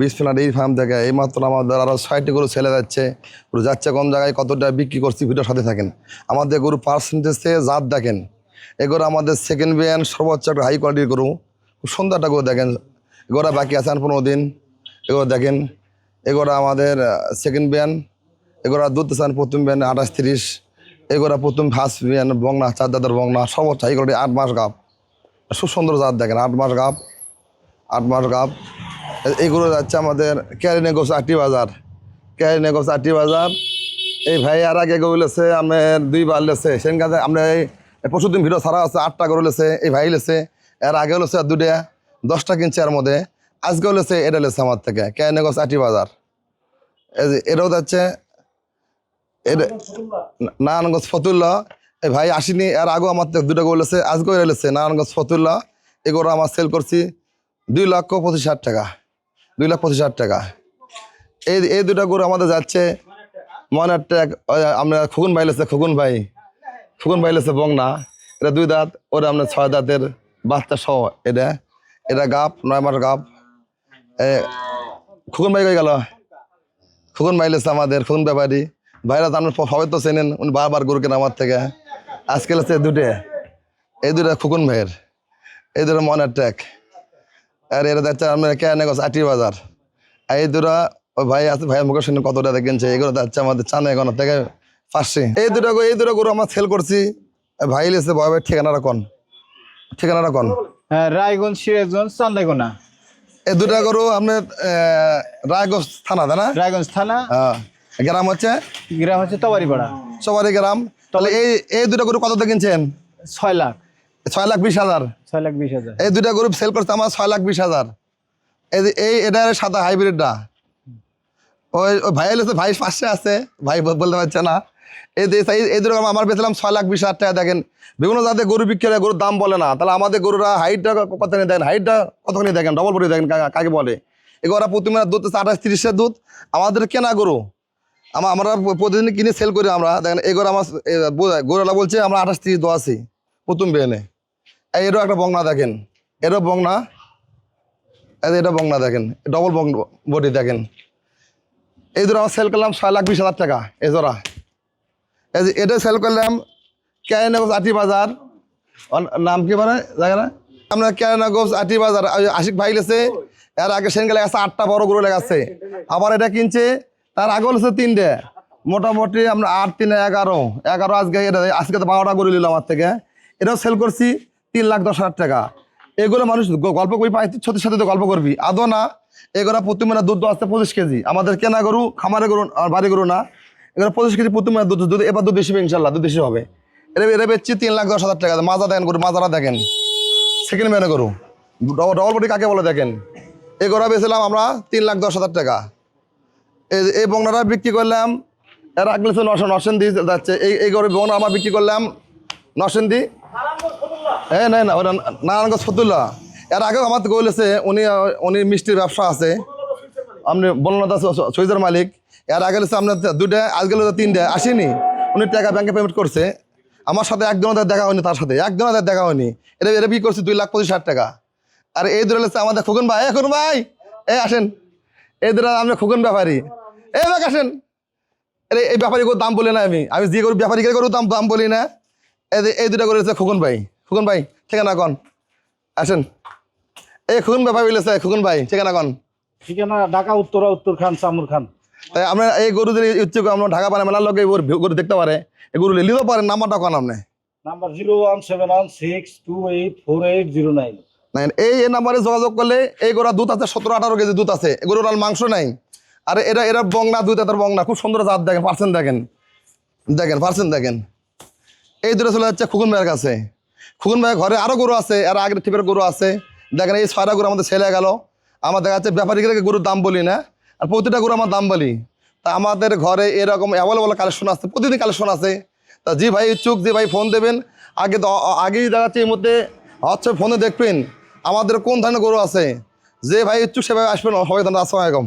বিসমিল্লাহ এই ফার্ম থেকে এইমাত্র আমাদের আরও ছয়টি গরু ছেলে যাচ্ছে। গরু যাচ্ছে কোন জায়গায়, কতটা বিক্রি করছি ভিডিওর সাথে থাকেন। আমাদের গরু পার্সেন্টেজ থেকে জাত দেখেন। এগুলো আমাদের সেকেন্ড বিয়ান সর্বোচ্চ একটা হাই কোয়ালিটির গরু। খুব সুন্দর একটা গরু দেখেন। এগুলো বাকি আছে পনেরো দিন। এগুলো দেখেন। এগুলো আমাদের সেকেন্ড বিয়ান এগুলো দুধ চান প্রথম বিয়ান আঠাশ তিরিশ। এগুলো প্রথম ফার্স্ট বিয়ান বংনা, চার দাদার বংনা, সর্বোচ্চ হাই কোয়ালিটি আট মাস গাপ খুব সুন্দর জাত দেখেন, আট মাস গাপ আট মাস গাপ এগুলো যাচ্ছে আমাদের ক্যারিনে গোস আটি বাজার। ক্যারিনে গোস আটি বাজার। এই ভাই আর আগে গরু লেছে আমার দুইবার লেছে। সেখানে আমরা এই পরশু দিন ভিডিও ছাড়া আছে, আটটা গরু লেছে, এই ভাই লেছে, এর আগেও লেছে আর দুটা দশটা কিনছে এর মধ্যে। আজকেও লেছে, এটা লেছে আমার থেকে, ক্যারিনে গোস আটি বাজার। এটাও যাচ্ছে নারায়ণগঞ্জ ফতুল্লা। এই ভাই আসিনি, এর আগেও আমার থেকে দুটো গরু লেছে, আজকেও এটা লেছে নারায়ণগঞ্জ ফতুল্লা। এগুলো আমার সেল করছি দুই লক্ষ পঁচিশ হাজার টাকা। দুই লাখ পঁচিশ হাজার টাকা। এই এই দুটো গরু আমাদের যাচ্ছে ময়নার ট্যাগ আমরা খুকুন ভাই লেছে, খুকুন ভাই। খুকুন ভাই লেছে বংনা। এটা দুই দাঁত, ওরা আপনার ছয় দাঁতের বাচ্চা সহ এটা। এটা গাপ, নয় মাস গাপ। খুকুন ভাই গেল? খুকুন ভাই লেছে আমাদের, খুকুন ব্যাপারী। ভাইরা তো আপনার সবাই তো চেনেন, উনি বারবার গরু কেন আমার থেকে। আজকে লেছে দুটে এই দুটা খুকুন ভাইয়ের, এই দুটো ময়নার ট্যাগ আর এরা যাচ্ছে আমরা কেন আটি বাজার। এই দুটা ওই ভাই আছে ভাইয়ের মুখের শুনে কত টাকা কিনছে এগুলো যাচ্ছে আমাদের চানে এখন থেকে পাঁচশে এই দুটো গরু- এই দুটো গরু আমরা সেল করছি। ভাই লেছে ভয় ঠিকানাটা কোন? ঠিকানাটা কোন? হ্যাঁ রায়গঞ্জ সিরাজগঞ্জ চান্দাইগোনা। এই দুটা গরু আপনার রায়গঞ্জ থানা তাই না? রায়গঞ্জ থানা। হ্যাঁ গ্রাম হচ্ছে? গ্রাম হচ্ছে তবারিপাড়া সবারই গ্রাম। তাহলে এই এই দুটো গরু কত কিনছেন ছয় লাখ। ছয় লাখ বিশ হাজার। ছয় লাখ বিশ হাজার। এই দুটা গরু সেল করতে আমার ছয় লাখ বিশ হাজার। এই এটা সাদা হাইব্রিডটা ওই ভাই এলেছে ভাই পাশে আছে। ভাই বলতে পারছে না। এই যে এই- দুটো আমার বেচলাম ছয় লাখ বিশ হাজার টাকা। দেখেন বিভিন্ন জাতের গরু বিক্রি হয়, গরুর দাম বলে না। তাহলে আমাদের গরুরা হাইটটা কত নিয়ে দেখেন? হাইটটা কতখানি দেখেন? ডবল বডি দেখেন কাকে বলে? এগুলো প্রতিদিন দুধ হচ্ছে আঠাশ তিরিশের দুধ। আমাদের কেনা গরু। আমা- আমরা প্রতিদিন কিনে সেল করি আমরা। দেখেন এই গরু আমার গরুরা বলছে আমরা আঠাশ তিরিশ দোয়া আছি। প্রথম বেনে এটাও একটা বংনা দেখেন। এটাও বংনা। এটা বংনা দেখেন। ডবল বং বডি দেখেন। এই আমার সেল করলাম ছয় লাখ বিশ হাজার টাকা, এই জোড়া। এই যে এটা সেল করলাম ক্যারেনাগোজ আটি বাজার। নাম কি মানে জায়গাটা? আমরা ক্যারেনাগোজ আটি বাজার। আশিক ভাই লেছে এর আগে সেন গেলে আছে আটটা বড় গরু লেগেছে। আবার এটা কিনছে, তার আগে হচ্ছে তিনটে। মোটামুটি আমরা আট, তিনে, এগারো। এগারো আজকে এটা আজকে তো বারোটা গরু নিলাম আমার থেকে। এটাও সেল করছি। তিন লাখ দশ হাজার টাকা। এগুলো মানুষ গল্প পাঁচ ছত্রিশ সাথে তো গল্প করবি। আদৌ না, এগুলো প্রতি মানে দুধ আসছে পঁচিশ কেজি। আমাদের কেনা গরু, খামারে গরু আর বাড়ি গরু না। এগুলো পঁচিশ কেজি প্রতি দুধ দুধ, এবার দুধ বেশি হবে ইনশাল্লাহ, দুধ বেশি হবে। এটা এটা বেচছি তিন লাখ দশ হাজার টাকা। মাজা দেখেন গরু মাজারা দেখেন। সেকেন্ড ম্যানে গরু। ডবল বডি কাকে বলে দেখেন? এই বেছিলাম আমরা তিন লাখ দশ হাজার টাকা। এই বংনাটা বিক্রি করলাম, এর আগলে নশো নশেন্দি যাচ্ছে। এই এই গরু বংনা আমরা বিক্রি করলাম নশেন্দি হ্যাঁ না না ওটা নারায়ণগঞ্জ ফতুল্লা। এর আগেও আমার তো বলেছে উনি উনি মিষ্টির ব্যবসা আছে। আপনি বলনা সৈজার মালিক। এর আগে হচ্ছে আপনার দুইটা, আজকে তিনটে, আসেনি। উনি টাকা ব্যাংকে পেমেন্ট করছে। আমার সাথে একজন ওদের দেখা হয়নি, তার সাথে একজন ওদের দেখা হয়নি। এটা এটা বিক্রি করছে? দুই লাখ পঁচিশ হাজার টাকা। আর এই দূরে হচ্ছে আমাদের খোকন ভাই, এ, খোকন ভাই, এ, আসেন। এই দূরে আমরা খোকন ব্যাপারী। এই ভাই আসেন। আরে, এই ব্যাপারী দাম বলি না আমি। আমি যে করু ব্যাপারী করে দাম দাম বলি না। এই দুটা করে খোকন ভাই। খোকন ভাই ঠিকানা কন। আসেন। এই খোকন ব্যাপারী বলেছে খোকন ভাই ঠিকানা কন। ঠিকানা ঢাকা উত্তরা উত্তর খান চামুর খান। তাই আমরা এই গরু যদি ইচ্ছে আমরা ঢাকা পারে মেলার লোক গরু- দেখতে পারে। এই গরু নিতে পারেন নাম্বারটা কন আপনি? Number zero one seven one six two eight four eight zero nine. নাই, এই এই নাম্বারে যোগাযোগ করলে এই গরুর দুধ আছে সতেরো আঠারো কেজি দুধ আছে। গরুর আর মাংস নাই। আর এরা এরা বংনা দুধ এটার বংনা খুব সুন্দর জাত দেখেন পার্সেন্ট দেখেন। দেখেন পার্সেন্ট দেখেন। এই দূরে চলে যাচ্ছে খুকুন ভাইয়ের কাছে। খুকুন ভাই ঘরে আরও গরু আছে আর আগের টিপের গরু আছে। দেখেন এই ছয়টা গরু আমাদের ছেলে গেল। আমার দেখা যাচ্ছে ব্যাপারীকে গরুর দাম বলি না, আর প্রতিটা গরু আমার দাম বলি। তা আমাদের ঘরে এরকম অ্যাভেলেবল কালেকশন আছে, প্রতিদিন কালেকশন আছে। তা জি ভাই ইচ্ছুক যে ভাই ফোন দেবেন। আগে আগেই দেখা যাচ্ছে এই মধ্যে হচ্ছে ফোনে দেখবেন। আমাদের কোন ধরনের গরু আছে? যে ভাই ইচ্ছুক সে ভাই আসবেন। সবাই ধন্যবাদ, আসসালামু আলাইকুম।